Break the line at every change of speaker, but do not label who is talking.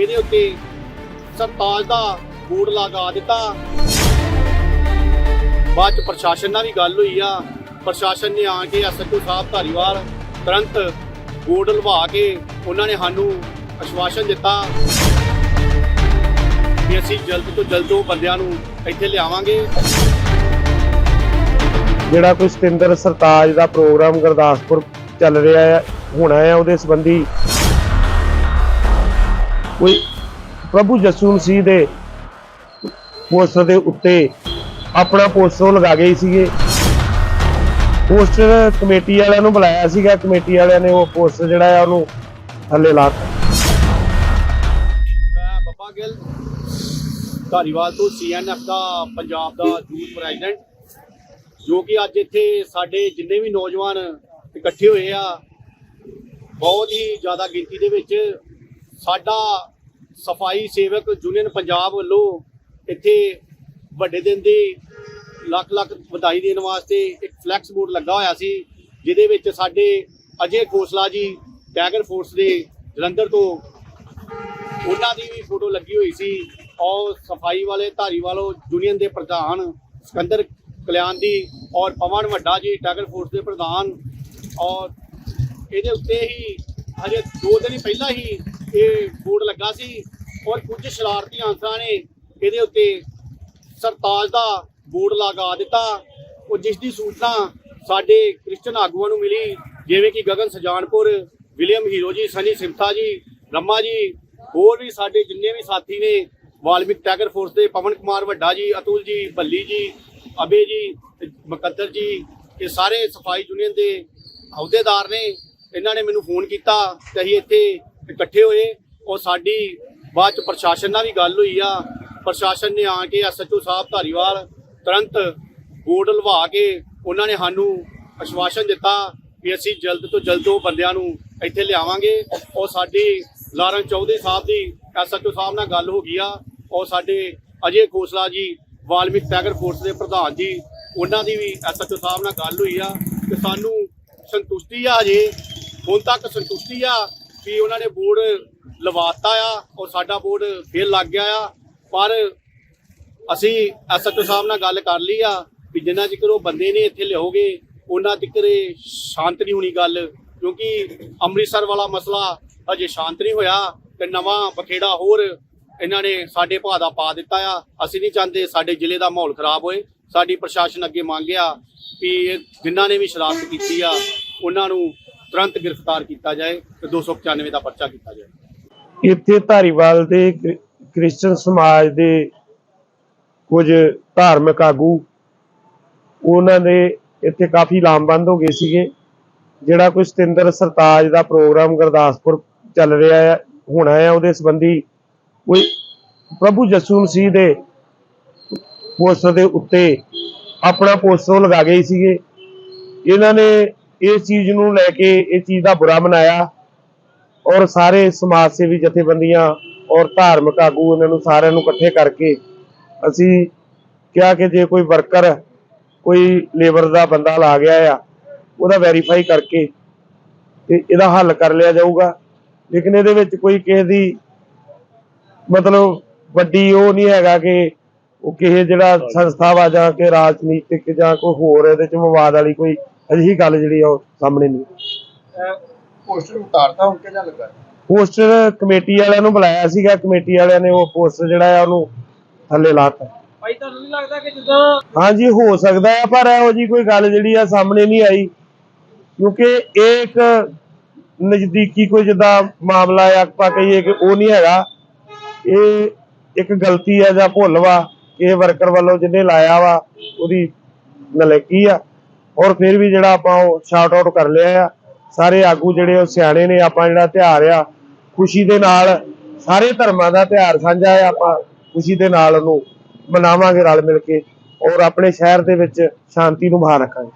ਇਹਦੇ ਉੱਤੇ ਸਰਤਾਜ ਦਾ ਬੋਰਡ ਲਗਾ ਦਿੱਤਾ। ਬਾਅਦ ਚ ਪ੍ਰਸ਼ਾਸਨ ਨਾਲ ਵੀ ਗੱਲ ਹੋਈ ਆ। ਪ੍ਰਸ਼ਾਸਨ ਨੇ ਆ ਕੇ ਐਸਐਚਓ ਸਾਹਿਬ ਧਾਰੀਵਾਲ ਤੁਰੰਤ ਬੋਰਡ ਲਵਾ ਕੇ ਉਹਨਾਂ ਨੇ ਸਾਨੂੰ ਅਸ਼ਵਾਸਨ ਦਿੱਤਾ ਕਿ ਅਸੀਂ ਜਲਦ ਤੋਂ ਜਲਦ ਉਹ ਬੰਦਿਆਂ ਨੂੰ ਇੱਥੇ ਲਿਆਵਾਂਗੇ।
ਜਿਹੜਾ ਕੋਈ ਸਤਿੰਦਰ ਸਰਤਾਜ ਦਾ ਪ੍ਰੋਗਰਾਮ ਗੁਰਦਾਸਪੁਰ ਚੱਲ ਰਿਹਾ ਹੈ, ਹੋਣਾ ਹੈ, ਉਹਦੇ ਸੰਬੰਧੀ ਕੋਈ ਪ੍ਰਭੂ ਜਸੂ ਮਸੀਹ ਦੇ ਪੋਸਟਰ ਦੇ ਉੱਤੇ ਆਪਣਾ ਪੋਸਟਰ ਲਗਾ ਗਏ ਸੀਗੇ। ਪੋਸਟਰ ਕਮੇਟੀ ਵਾਲਿਆਂ ਨੂੰ ਬੁਲਾਇਆ ਸੀਗਾ। ਕਮੇਟੀ ਵਾਲਿਆਂ ਨੇ ਉਹ ਪੋਸਟਰ ਜਿਹੜਾ ਹੈ ਉਹਨੂੰ ਥੱਲੇ ਲਾਤਾ
ਮੈਂ ਬੱਬਾ ਗਿੱਲ, ਧਾਰੀਵਾਲ ਤੋਂ ਸੀਐਨਐਫ ਦਾ ਪੰਜਾਬ ਦਾ ਯੂਥ ਪ੍ਰੈਜ਼ੀਡੈਂਟ, ਜੋ ਕਿ ਅੱਜ ਇੱਥੇ ਸਾਡੇ ਜਿੰਨੇ ਵੀ ਨੌਜਵਾਨ ਇਕੱਠੇ ਹੋਏ ਆ, ਬਹੁਤ ਹੀ ਜ਼ਿਆਦਾ ਗਿਣਤੀ ਦੇ ਵਿੱਚ ਸਾਡਾ ਸਫ਼ਾਈ ਸੇਵਕ ਯੂਨੀਅਨ ਪੰਜਾਬ ਵੱਲੋਂ ਇੱਥੇ ਵੱਡੇ ਦਿਨ ਦੀ ਲੱਖ ਲੱਖ ਵਧਾਈ ਦੇਣ ਵਾਸਤੇ ਇੱਕ ਫਲੈਕਸ ਬੋਰਡ ਲੱਗਾ ਹੋਇਆ ਸੀ, ਜਿਹਦੇ ਵਿੱਚ ਸਾਡੇ ਅਜੇ ਖੋਸਲਾ ਜੀ ਟੈਗਰ ਫੋਰਸ ਦੇ ਜਲੰਧਰ ਤੋਂ ਉਹਨਾਂ ਦੀ ਵੀ ਫੋਟੋ ਲੱਗੀ ਹੋਈ ਸੀ ਔਰ ਸਫ਼ਾਈ ਵਾਲੇ ਧਾਰੀਵਾਲੋ ਯੂਨੀਅਨ ਦੇ ਪ੍ਰਧਾਨ ਸਿਕੰਦਰ ਕਲਿਆਣ ਦੀ ਔਰ ਪਵਨ ਵੱਡਾ ਜੀ ਟੈਗਰ ਫੋਰਸ ਦੇ ਪ੍ਰਧਾਨ ਔਰ ਇਹਦੇ ਉੱਤੇ ਹੀ ਹਜੇ ਦੋ ਦਿਨ ਪਹਿਲਾਂ ਹੀ ਇਹ ਬੋਰਡ ਲੱਗਾ ਸੀ ਔਰ ਕੁਝ ਸ਼ਰਾਰਤੀ ਅਨਸਰਾਂ ਨੇ ਇਹਦੇ ਉੱਤੇ ਸਰਤਾਜ ਦਾ ਬੋਰਡ ਲਗਾ ਦਿੱਤਾ। ਉਹ ਜਿਸ ਦੀ ਸੂਚਨਾ ਸਾਡੇ ਕ੍ਰਿਸਚਨ ਆਗੂਆਂ ਨੂੰ ਮਿਲੀ, ਜਿਵੇਂ ਕਿ ਗਗਨ ਸਜਾਨਪੁਰ, ਵਿਲੀਅਮ ਹੀਰੋ ਜੀ, ਸਨੀ ਸਿੰਥਾ ਜੀ, ਰੰਮਾ ਜੀ, ਹੋਰ ਵੀ ਸਾਡੇ ਜਿੰਨੇ ਵੀ ਸਾਥੀ ਨੇ, ਵਾਲਮਿਕ ਟੈਗਰ ਫੋਰਸ ਦੇ ਪਵਨ ਕੁਮਾਰ ਵੱਡਾ ਜੀ, ਅਤੁਲ ਜੀ, ਬੱਲੀ ਜੀ, ਅਬੇ ਜੀ, ਤੇ ਮੁਕੱਦਰ ਜੀ, ਇਹ ਸਾਰੇ ਸਫ਼ਾਈ ਯੂਨੀਅਨ ਦੇ ਅਹੁਦੇਦਾਰ ਨੇ। ਇਹਨਾਂ ਨੇ ਮੈਨੂੰ ਫੋਨ ਕੀਤਾ ਤੇ ਅਸੀਂ ਇੱਥੇ ਇਕੱਠੇ ਹੋਏ। ਔਰ ਸਾਡੀ ਬਾਅਦ ਚ ਪ੍ਰਸ਼ਾਸਨ ਨਾਲ ਵੀ ਗੱਲ ਹੋਈ ਆ। ਪ੍ਰਸ਼ਾਸਨ ਨੇ ਆ ਕੇ ਐਸਐਚਓ ਸਾਹਿਬ ਧਾਰੀਵਾਲ ਤੁਰੰਤ ਬੋਰਡ ਲਵਾ ਕੇ ਉਹਨਾਂ ਨੇ ਸਾਨੂੰ ਅਸ਼ਵਾਸਨ ਦਿੱਤਾ ਵੀ ਅਸੀਂ ਜਲਦ ਤੋਂ ਜਲਦ ਉਹ ਬੰਦਿਆਂ ਨੂੰ ਇੱਥੇ ਲਿਆਵਾਂਗੇ। ਔਰ ਸਾਡੀ ਲਾਰਨ ਚੌਧਰੀ ਸਾਹਿਬ ਦੀ ਐਸਐਚਓ ਸਾਹਿਬ ਨਾਲ ਗੱਲ ਹੋ ਗਈ ਆ। ਔਰ ਸਾਡੇ ਅਜੇ ਖੋਸਲਾ ਜੀ, ਵਾਲਮੀਕ ਟਾਈਗਰ ਫੋਰਸ ਦੇ ਪ੍ਰਧਾਨ ਜੀ, ਉਹਨਾਂ ਦੀ ਵੀ ਐਸਐਚਓ ਸਾਹਿਬ ਨਾਲ ਗੱਲ ਹੋਈ ਆ ਕਿ ਸਾਨੂੰ ਸੰਤੁਸ਼ਟੀ ਆ ਹਜੇ ਹੁਣ ਤੱਕ ਸੰਤੁਸ਼ਟੀ ਆ ਵੀ ਉਹਨਾਂ ਨੇ ਬੋਰਡ ਲਵਾਤਾ ਆ ਔਰ ਸਾਡਾ ਬੋਰਡ ਫੇਰ ਲੱਗ ਗਿਆ ਆ। ਪਰ ਅਸੀਂ ਐਸਐਚਓ ਸਾਹਿਬ ਨਾਲ ਗੱਲ ਕਰ ਲਈ ਆ ਵੀ ਜਿੰਨਾ ਚਿਰ ਉਹ ਬੰਦੇ ਨੇ ਇੱਥੇ ਲਿਆਓਗੇ ਉਹਨਾਂ ਚਿਰ ਇਹ ਸ਼ਾਂਤ ਨਹੀਂ ਹੋਣੀ ਗੱਲ, ਕਿਉਂਕਿ ਅੰਮ੍ਰਿਤਸਰ ਵਾਲਾ ਮਸਲਾ ਅਜੇ ਸ਼ਾਂਤ ਨਹੀਂ ਹੋਇਆ ਤੇ ਨਵਾਂ ਬਖੇੜਾ ਹੋਰ ਇਹਨਾਂ ਨੇ ਸਾਡੇ ਭਾ ਦਾ ਪਾ ਦਿੱਤਾ ਆ। ਅਸੀਂ ਨਹੀਂ ਚਾਹੁੰਦੇ ਸਾਡੇ ਜ਼ਿਲ੍ਹੇ ਦਾ ਮਾਹੌਲ ਖਰਾਬ ਹੋਏ। ਸਾਡੀ ਪ੍ਰਸ਼ਾਸਨ ਅੱਗੇ ਮੰਗਿਆ ਵੀ ਇਹ ਜਿਨ੍ਹਾਂ ਨੇ ਵੀ ਸ਼ਰਾਰਤ ਕੀਤੀ ਆ, ਉਹਨਾਂ ਨੂੰ ਤੁਰੰਤ ਗ੍ਰਿਫਤਾਰ ਕੀਤਾ ਜਾਏ ਤੇ 295 ਦਾ ਪਰਚਾ ਕੀਤਾ ਜਾਏ।
ਇੱਥੇ ਧਾਰੀਵਾਲ ਦੇ ਕ੍ਰਿ- ਸਮਾਜ ਦੇ ਕੁਝ ਧਾਰਮਿਕ ਆਗੂ, ਉਹਨਾਂ ਦੇ ਇੱਥੇ ਕਾਫੀ ਲਾਮਬੰਦ ਹੋ ਗਏ ਸੀਗੇ, ਜਿਹੜਾ ਕੋਈ ਸਤਿੰਦਰ ਸਰਤਾਜ ਦਾ ਪ੍ਰੋਗਰਾਮ ਗੁਰਦਾਸਪੁਰ ਚੱਲ ਰਿਹਾ ਹੈ ਹੋਣਾ ਹੈ ਉਹਦੇ ਸੰਬੰਧੀ ਕੋਈ ਪ੍ਰਭੂ ਜਸੂ ਮਸੀਹ ਦੇ ਪੋਸਟਰ ਦੇ ਉੱਤੇ ਆਪਣਾ ਪੋਸਟਰ ਲਗਾ ਗਏ ਸੀਗੇ। ਇਹਨਾਂ ਨੇ ਇਸ ਚੀਜ਼ ਨੂੰ ਲੈ ਕੇ ਇਹ ਚੀਜ਼ ਦਾ ਬੁਰਾ ਮਨਾਇਆ ਔਰ ਸਾਰੇ ਸਮਾਜ ਸੇਵੀ ਜਥੇਬੰਦੀਆਂ ਔਰ ਧਾਰਮਿਕ ਆਗੂ ਇਹਨਾਂ ਨੂੰ ਸਾਰਿਆਂ ਨੂੰ ਇਕੱਠੇ ਕਰਕੇ ਅਸੀਂ ਕਿਹਾ ਕਿ ਜੇ ਕੋਈ ਵਰਕਰ ਕੋਈ ਲੇਬਰ ਦਾ ਬੰਦਾ ਲਾ ਗਿਆ ਆ ਉਹਦਾ ਵੈਰੀਫਾਈ ਕਰਕੇ ਤੇ ਇਹਦਾ ਹੱਲ ਕਰ ਲਿਆ ਜਾਊਗਾ। ਲੇਕਿਨ ਇਹਦੇ ਵਿੱਚ ਕੋਈ ਕਿਸੇ ਦੀ ਮਤਲਬ ਵੱਡੀ ਉਹ ਨਹੀਂ ਹੈਗਾ ਕਿ ਉਹ ਕਿਸੇ ਜਿਹੜਾ ਸੰਸਥਾ ਵਾ ਜਾਂ ਕਿ ਰਾਜਨੀਤਿਕ ਜਾਂ ਕੋਈ ਹੋਰ ਇਹਦੇ ਚ ਵਿਵਾਦ ਵਾਲੀ ਕੋਈ ਅਜਿਹੀ ਗੱਲ ਜਿਹੜੀ ਆ ਉਹ ਸਾਹਮਣੇ ਨਹੀਂ।
ਪੋਸਟਰ ਉਤਾਰਤਾ ਹੁਣ ਕਿਹਦਾ ਲੱਗਾ?
ਪੋਸਟਰ ਕਮੇਟੀ ਵਾਲਿਆਂ ਨੂੰ ਬੁਲਾਇਆ ਸੀਗਾ ਕਮੇਟੀ ਵਾਲਿਆਂ ਨੇ ਉਹ ਪੋਸਟਰ ਜਿਹੜਾ ਆ ਉਹਨੂੰ ਥੱਲੇ ਲਾਤਾ
ਭਾਈ ਤੁਹਾਨੂੰ ਨਹੀਂ ਲੱਗਦਾ ਕਿ ਜਦੋਂ
ਹਾਂਜੀ ਹੋ ਸਕਦਾ ਹੈ ਪਰ ਇਹੋ ਜੀ ਕੋਈ ਗੱਲ ਜਿਹੜੀ ਆ ਸਾਹਮਣੇ ਨਹੀਂ ਆਈ। ਕਿਉਂਕਿ ਇਹ ਇੱਕ ਨਜ਼ਦੀਕੀ ਕੋਈ ਜਿੱਦਾਂ ਮਾਮਲਾ ਆ ਆਪਾਂ ਕਹੀਏ ਕਿ ਉਹ ਨਹੀਂ ਹੈਗਾ। ਇਹ ਇੱਕ ਗਲਤੀ ਆ ਜਾਂ ਭੁੱਲ ਵਾ ਇਹ ਵਰਕਰ ਵੱਲੋਂ ਜਿਹਨੇ ਲਾਇਆ ਵਾ ਉਹਦੀ ਨਲਾਇਕੀ ਆ। ਔਰ ਫਿਰ ਵੀ ਜਿਹੜਾ ਆਪਾਂ ਉਹ ਸ਼ਾਰਟ ਆਊਟ ਕਰ ਲਿਆ ਆ, ਸਾਰੇ ਆਗੂ ਜਿਹੜੇ ਉਹ ਸਿਆਣੇ ਨੇ, ਆਪਾਂ ਜਿਹੜਾ ਤਿਉਹਾਰ ਆ, ਖੁਸ਼ੀ ਦੇ ਨਾਲ ਸਾਰੇ ਧਰਮਾਂ ਦਾ ਤਿਉਹਾਰ ਸਾਂਝਾ ਆ, ਆਪਾਂ ਖੁਸ਼ੀ ਦੇ ਨਾਲ ਉਹਨੂੰ ਮਨਾਵਾਂਗੇ ਰਲ ਮਿਲ ਕੇ ਔਰ ਆਪਣੇ ਸ਼ਹਿਰ ਦੇ ਵਿੱਚ ਸ਼ਾਂਤੀ ਨੂੰ ਬਹਾਲ ਰੱਖਾਂਗੇ।